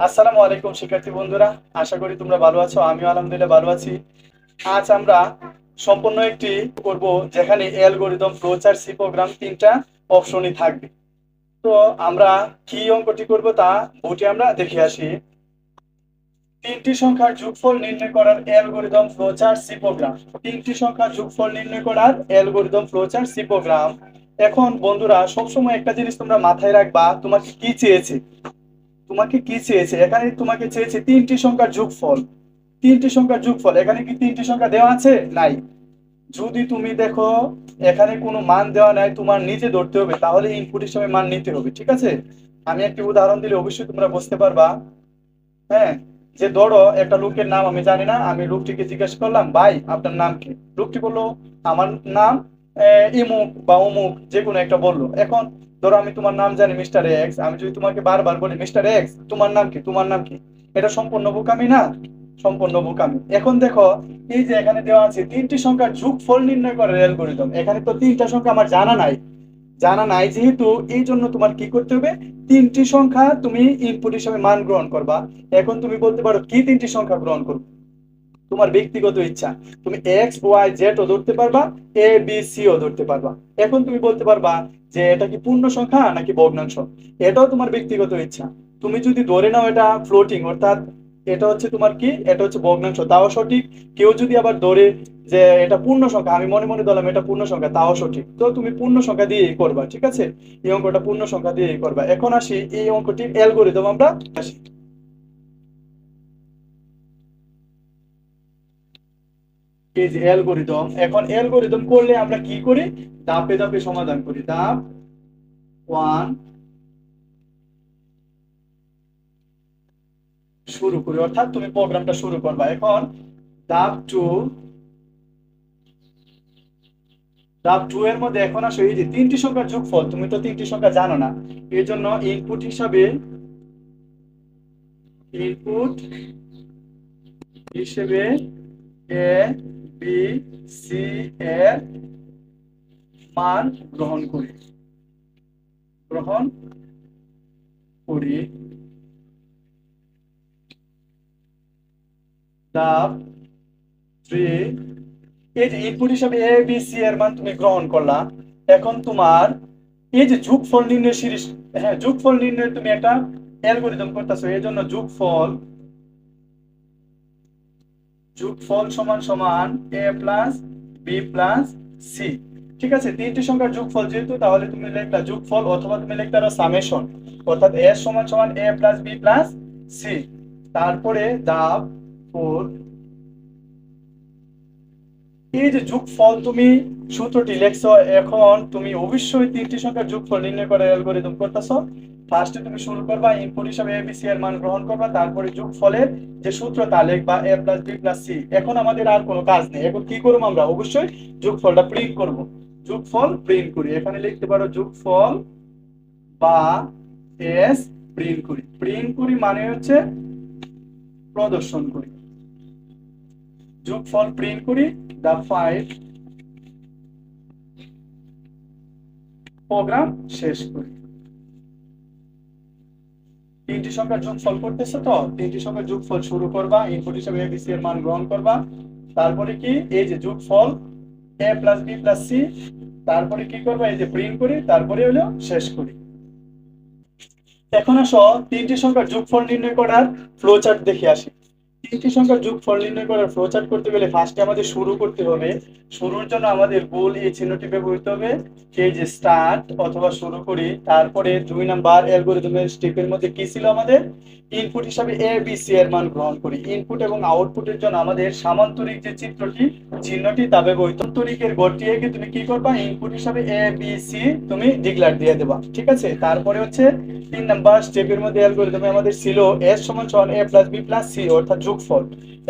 আসসালামু আলাইকুম শিক্ষার্থী বন্ধুরা, আশা করি তোমরা ভালো আছো, আমিও আলহামদুলিল্লাহ ভালো আছি। আজ আমরা সম্পূর্ণ একটি করব যেখানে অ্যালগোরিদম ফ্লোচার সি প্রোগ্রাম তিনটা অপশনই থাকবে। তো আমরা কি অঙ্কটি করব তা বইটি আমরা দেখে আসি। তিনটি সংখ্যার যোগফল নির্ণয় করার অ্যালগোরিদম ফ্লোচার সি প্রোগ্রাম তিনটি সংখ্যার যোগফল নির্ণয় করার অ্যালগোরিদম ফ্লোচার সি প্রোগ্রাম এখন বন্ধুরা, সবসময় একটা জিনিস তোমরা মাথায় রাখবা, তোমাকে কি চেয়েছে? তোমাকে কি চেয়েছে? এখানে তোমাকে চেয়েছে তিনটি সংখ্যার যোগফল। তিনটি সংখ্যার যোগফল। এখানে কি তিনটি সংখ্যা দেওয়া আছে? নাই। যদি তুমি দেখো, এখানে কোনো মান দেওয়া নাই, তোমার নিজে ধরতে হবে, তাহলে ইনপুট হিসেবে মান নিতে হবে, ঠিক আছে? আমি একটি উদাহরণ দিলে অবশ্যই তোমরা বুঝতে পারবা। হ্যাঁ? যে ধরো, একটা লোকের নাম আমি জানি না, আমি লোকটিকে জিজ্ঞাসা করলাম, ভাই, আপনার নাম কি? লোকটি বলল, আমার নাম ইমুক বা অমুক যে কোনো একটা বলল। এখন ধরো আমি তোমার নাম জানি মিস্টার এক্স, আমি যদি তোমাকে বারবার বলি মিস্টার এক্স, তোমার নাম কি? তোমার নাম কি? এটা সম্পূর্ণ বোকামি না? সম্পূর্ণ বোকামি। এখন দেখো, এই যে এখানে দেওয়া আছে তিনটি সংখ্যার যোগফল নির্ণয় করার অ্যালগরিদম এখানে তো তিনটা সংখ্যা আমার জানা নাই। জানা নাই যেহেতু, এই জন্য তোমার কি করতে হবে? তিনটি সংখ্যা তুমি ইনপুট হিসেবে মান গ্রহণ করবা। এখন তুমি বলতে পারো কি তিনটি সংখ্যা গ্রহণ করবে? তোমার ব্যক্তিগত ইচ্ছা। তুমি এক্স ওয়াই জেড ও ধরতে পারবা এ বি সি ও ধরতে পারবা। এখন তুমি বলতে পারবা যে এটা কি পূর্ণ সংখ্যা নাকি ভগ্নাংশ? এটাও তোমার ব্যক্তিগত ইচ্ছা। তুমি যদি ধরে নাও এটা ফ্লোটিং অর্থাৎ এটা হচ্ছে তোমার কি? এটা হচ্ছে ভগ্নাংশ। তাও সঠিক। কেউ যদি আবার ধরে যে এটা পূর্ণ সংখ্যা, আমি মনে মনে দিলাম এটা পূর্ণ সংখ্যা, তাও সঠিক। তো তুমি পূর্ণ সংখ্যা দিয়েই করবা, ঠিক আছে? এই অঙ্কটা পূর্ণ সংখ্যা দিয়েই করবা। এখন আসি এই অঙ্কটির অ্যালগোরিদম আমরা আসি। এই যে অ্যালগোরিদম এখন অ্যালগোরিদম করলে আমরা কি করি? ধাপে ধাপে সমাধান করি। ধাপ ওয়ান শুরু করি। অর্থাৎ তুমি প্রোগ্রামটা শুরু করবা। এখন ধাপ টু ধাপ টু এর মধ্যে এখন আসো, এই যে তিনটি সংখ্যার যোগফল, তুমি তো তিনটি সংখ্যা জানো না। এর জন্য ইনপুট হিসাবে ইনপুট হিসেবে এ বি, সি এর মান গ্রহণ করি। গ্রহণ করি। ধাপ থ্রি। এই যে ইনপুট হিসাবে এ বি সি এর মান তুমি গ্রহণ করলা, এখন তোমার এই যে যোগফল নির্ণয় সিরিজ হ্যাঁ যোগফল নির্ণয় তুমি একটা অ্যালগোরিদম করতেছো এই জন্য যোগফল যোগফল সমান সমান A plus B plus C ঠিক আছে? তিনটি সংখ্যার যোগফল যেহেতু, তাহলে তুমি লিখলা যোগফল অথবা তুমি লিখতে পারো সামেশন অর্থাৎ এ সমান সমান A plus B plus C তারপরে ধাপ ফোর এই যে যোগফল তুমি সূত্রটি লেখছো, এখন তুমি অবশ্যই তিনটি সংখ্যার যোগফল নির্ণয় করার অ্যালগরিদম করতেছো। ফার্স্টে তুমি শুরু করবা ইনপুট হিসাবে এবিসি এর মান গ্রহণ করবা, তারপরে যোগফলের যে সূত্র তা লিখবা A plus B plus C এখন আমাদের আর কোনো কাজ নেই। এখন কি করব আমরা? অবশ্যই যোগফলটা প্রিন্ট করব। যোগফল প্রিন্ট করি। এখানে লিখতে পারো যোগফল বা এস প্রিন্ট করি। প্রিন্ট করি মানে হচ্ছে প্রদর্শন করি। যোগফল প্রিন্ট করি দা ফাইভ প্রোগ্রাম শেষ করি। তিনটি সংখ্যার যোগফল করতেছো তো? তিনটি সংখ্যার যোগফল শুরু করবা ইনপুট হিসেবে এবিসি এর মান গ্রহণ করবা। তারপরে কি? এই যে যোগফল A plus B plus C তারপরে কি করবা? এই যে প্রিন্ট করি, তারপরে হলো শেষ করি। এখন আসো, তিনটি সংখ্যার যোগফল নির্ণয় করার ফ্লোচার্ট দেখে আসি। তিনটি সংখ্যার নির্ণয় করার ফ্লোচার্ট করতে গেলে ফার্স্টে আমাদের শুরু করতে হবে। শুরুর জন্য আমাদের গোল এই চিহ্নটি ব্যবহৃত হবে। যে স্টার্ট অথবা শুরু করি, তারপরে দুই নাম্বার অ্যালগরিদমের স্টেপের মধ্যে কি ছিল আমাদের? ইনপুট হিসাবে এ বি সি এর মান গ্রহণ করি। ইনপুট এবং আউটপুটের জন্য আমাদের সামান্তরিক যে চিত্রটি, চিহ্নটি তা ব্যবহৃত। সামান্তরিকের গড়টি এঁকে তুমি কি করবা? ইনপুট হিসাবে এ বি সি তুমি ডিক্লার দিয়ে দেবা। ঠিক আছে? তারপরে হচ্ছে তিন নাম্বার স্টেপের মধ্যে অ্যালগরিদমে আমাদের ছিল এস সমান সমান A plus B plus C অর্থাৎ যোগফল।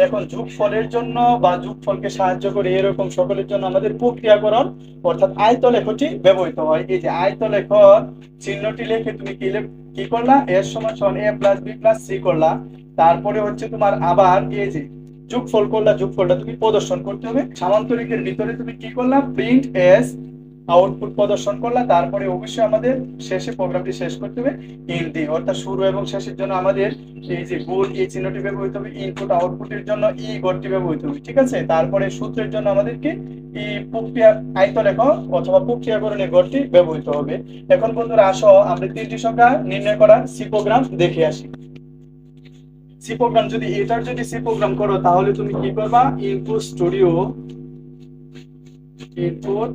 এখন যোগফলের জন্য বা যোগফলকে সাহায্য করে এরকম সকলের জন্য আমাদের প্রক্রিয়াকরণ, অর্থাৎ আয়তলেখটি ব্যবহৃত হয়। এই যে আয়তলেখর চিহ্নটি লিখে তুমি কি কি করলা? এর সমান সমান A plus B plus C করলা। তারপরে হচ্ছে তোমার আবার এই যে যোগফল করলা, যোগফলটা তুমি প্রদর্শন করতে হবে। সামান্তরিকের ভিতরে তুমি কি করলা? প্রিন্ট এস আউটপুট প্রদর্শন করলাম তারপরে অবশ্যই আমাদের শেষে প্রোগ্রামটি শেষ করতে হবে ইন দিয়ে। অর্থাৎ শুরু এবং শেষের জন্য আমাদের এই যে গুণ এই চিহ্নটি ব্যবহৃত হবে ইনপুট আউটপুটের জন্য ই গড়টি ব্যবহৃত হবে, ঠিক আছে? তারপরে সূত্রের জন্য আমাদেরকে এই প্রক্রিয়া আয়ত লেখ অথবা প্রক্রিয়াকরণের গড়টি ব্যবহৃত হবে। এখন বন্ধুরা আসো, আমরা তিনটি সংখ্যা নির্ণয় করা সি দেখে আসি। সি যদি এটার যদি সি প্রোগ্রাম করো, তাহলে তুমি কি করবা? Input studio input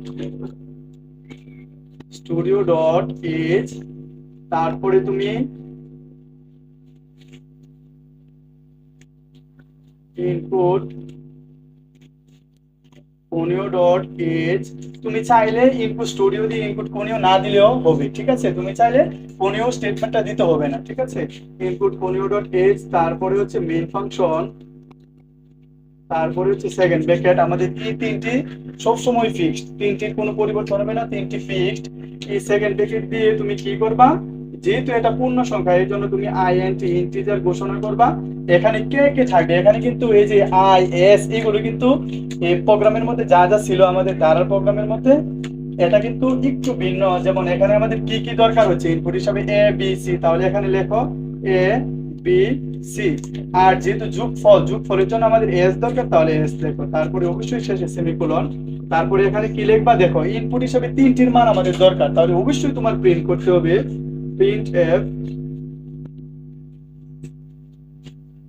studio dot H তারপরে তুমি ইনপুট কোনিও ডট এজ তুমি চাইলে ইনপুট স্টুডিও দিয়ে ইনপুট কোনিও না দিলেও হবে, ঠিক আছে? তুমি চাইলে কোনিও স্টেটমেন্টটা দিতে হবে না, ঠিক আছে? ইনপুট কোনিও ডট এজ তারপরে হচ্ছে মেইন ফাংশন তারপরে হচ্ছে সেকেন্ড ব্র্যাকেট আমাদের এই তিনটি সবসময় ফিক্সড তিনটির কোনো পরিবর্তন হবে না, তিনটি ফিক্সড সেকেন্ড ব্র্যাকেট দিয়ে তুমি কি করবা? যেহেতু এটা পূর্ণ সংখ্যা জন্য তুমি ইন্টিজার ঘোষণা করবা। এখানে কে কে থাকবে? এখানে কিন্তু এই যে আই এস এগুলো কিন্তু এই প্রোগ্রামের মধ্যে যা যা ছিল আমাদের ধারার প্রোগ্রামের মধ্যে, এটা কিন্তু একটু ভিন্ন। যেমন এখানে আমাদের কি কি দরকার হচ্ছে? ইনপুট হিসাবে এ বি সি তাহলে এখানে লেখো এ বি সি আর যেহেতু যুগ ফল যুগ ফলের জন্য আমাদের এস দরকার, তাহলে এস লেখো তারপরে অবশ্যই শেষে সেমিকোলন তারপরে এখানে কি লিখবা? দেখো ইনপুট হিসাবে তিনটির মান আমাদের দরকার। তাহলে অবশ্যই তোমার প্রিন্ট করতে হবে। প্রিন্ট এফ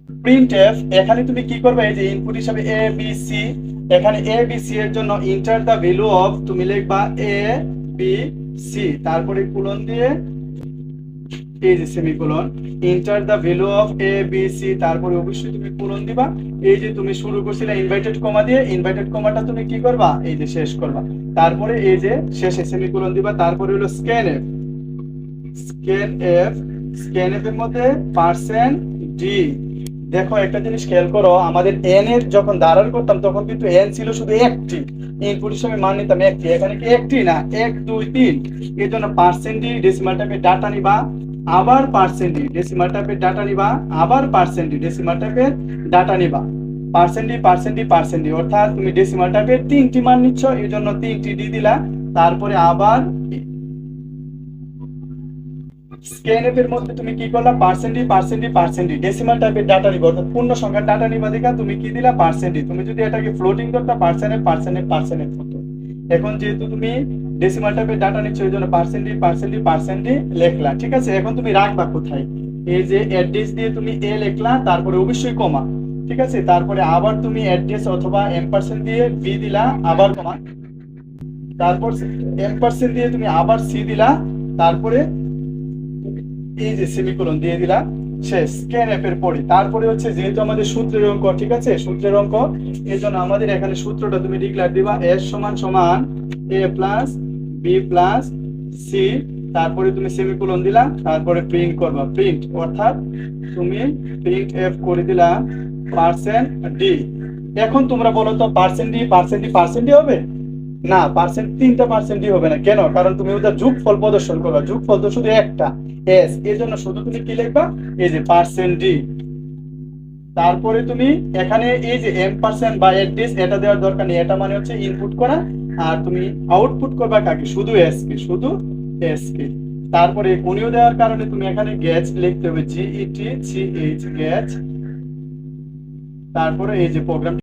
প্রিন্ট এফ এখানে তুমি কি করবে? এই যে ইনপুট হিসাবে এ বি সি এখানে এ বি সি এর জন্য ইন্টার দা ভ্যালু অফ তুমি লিখবা এ বি সি তারপরে কুলন দিয়ে এই যে semicolon enter the value of A B C তারপরে অবশ্যই তুমি কুলন দিবা। এই যে তুমি শুরু করছিলে ইনভাইটেড কমা দিয়ে ইনভাইটেড কমাটা তুমি কি করবা? এই যে শেষ করবা। তারপরে এই যে শেষে সেমিকোলন দিবা, তারপরে হলো scan F scan F scan F এর মধ্যে পার্সেন্ট ডি দেখো, একটা জিনিস খেয়াল করো, আমাদের এন এর যখন দাঁড়ার করতাম, তখন কিন্তু এন ছিল শুধু একটি। ইনপুট হিসেবে মান নিতাম একটি। এখানে কি একটি না? এক, দুই, তিন। এর জন্য পার্সেন্ট ডি ডেসিমাল টাইপের ডাটা নিবা। আবার পার্সেন্ট ডেসিমাল টাইপের ডাটা নিবা, আবার পার্সেন্ট ডেসিমাল টাইপের ডাটা নিবা। পার্সেন্ট পার্সেন্টি পার্সেন্ট পার্সেন্ট অর্থাৎ তুমি ডেসিমাল টাইপের তিনটি মান নিচ্ছ, এই জন্য তিনটি ডি দিলা, তারপরে আবার স্ক্যানএফ এর মধ্যে তুমি কি করলা? পার্সেন্টি পার্সেন্টি পার্সেন্টি ডেসিমাল টাইপের ডাটা নিবা, অর্থাৎ পূর্ণ সংখ্যার ডাটা নিবা দেখা, তুমি কি দিলা? পার্সেন্টি তুমি যদি এটাকে ফ্লোটিং করতে পার্সেন্টের পার্সেন্টের হতো। এখন যেহেতু তুমি ডেসিমাল টাইপের ডাটা নিচ্ছ ওই জন্য পার্সেন্টি পার্সেন্টি পার্সেন্টি লেখলা, ঠিক আছে? এখন তুমি রাখবা কোথায়? এই যে অ্যাড্রেস দিয়ে তুমি এ লেখলা, তারপরে অবশ্যই কমা ঠিক আছে? তারপরে আবার তুমি অ্যাড্রেস অথবা এম পার্সেন্ট দিয়ে বি দিলা, আবার কমা তারপর এম পার্সেন্ট দিয়ে তুমি আবার সি দিলা, তারপরে এই যে সেমিকোলন দিয়ে দিলাম শেষ স্ক্যান অ্যাপের পরে। তারপরে হচ্ছে যেহেতু আমাদের সূত্রের অঙ্ক, ঠিক আছে? সূত্রের অঙ্ক এর জন্য আমাদের এখানে সূত্রটা তুমি ডিক্লেয়ার দিবা এস সমান সমান A plus B plus C তারপরে তুমি সেমিকোলন দিলা, তারপরে প্রিন্ট করবা। প্রিন্ট অর্থাৎ তুমি প্রিন্ট এফ করে দিলা পার্সেন্ট ডি এখন তোমরা বলো তো percent D percent D percent D হবে? না পার্সেন্ট তিনটা পার্সেন্ট ডি হবে না। কেন? কারণ তুমি ওটা যোগ ফল প্রদর্শন করবা। যোগ ফল তো শুধু একটা এস এর জন্য শুধু তুমি কি লিখবা? এই যে পার্সেন্ট ডি তারপরে তুমি এখানে এই যে এম পার্সেন্ট বা অ্যাড্রেস এটা দেওয়ার দরকার নেই। এটা মানে হচ্ছে ইনপুট করা। আর তুমি আউটপুট করবা কাকে? শুধু এসকে শুধু এসকে তারপরে কোনিও দেওয়ার কারণে তুমি এখানে গ্যাচ লিখতে হবে জিইটি সি এইচ গ্যাচ তারপরে এই যে প্রোগ্রাম